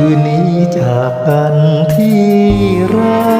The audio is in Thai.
ืนนี้จากกันที่รัก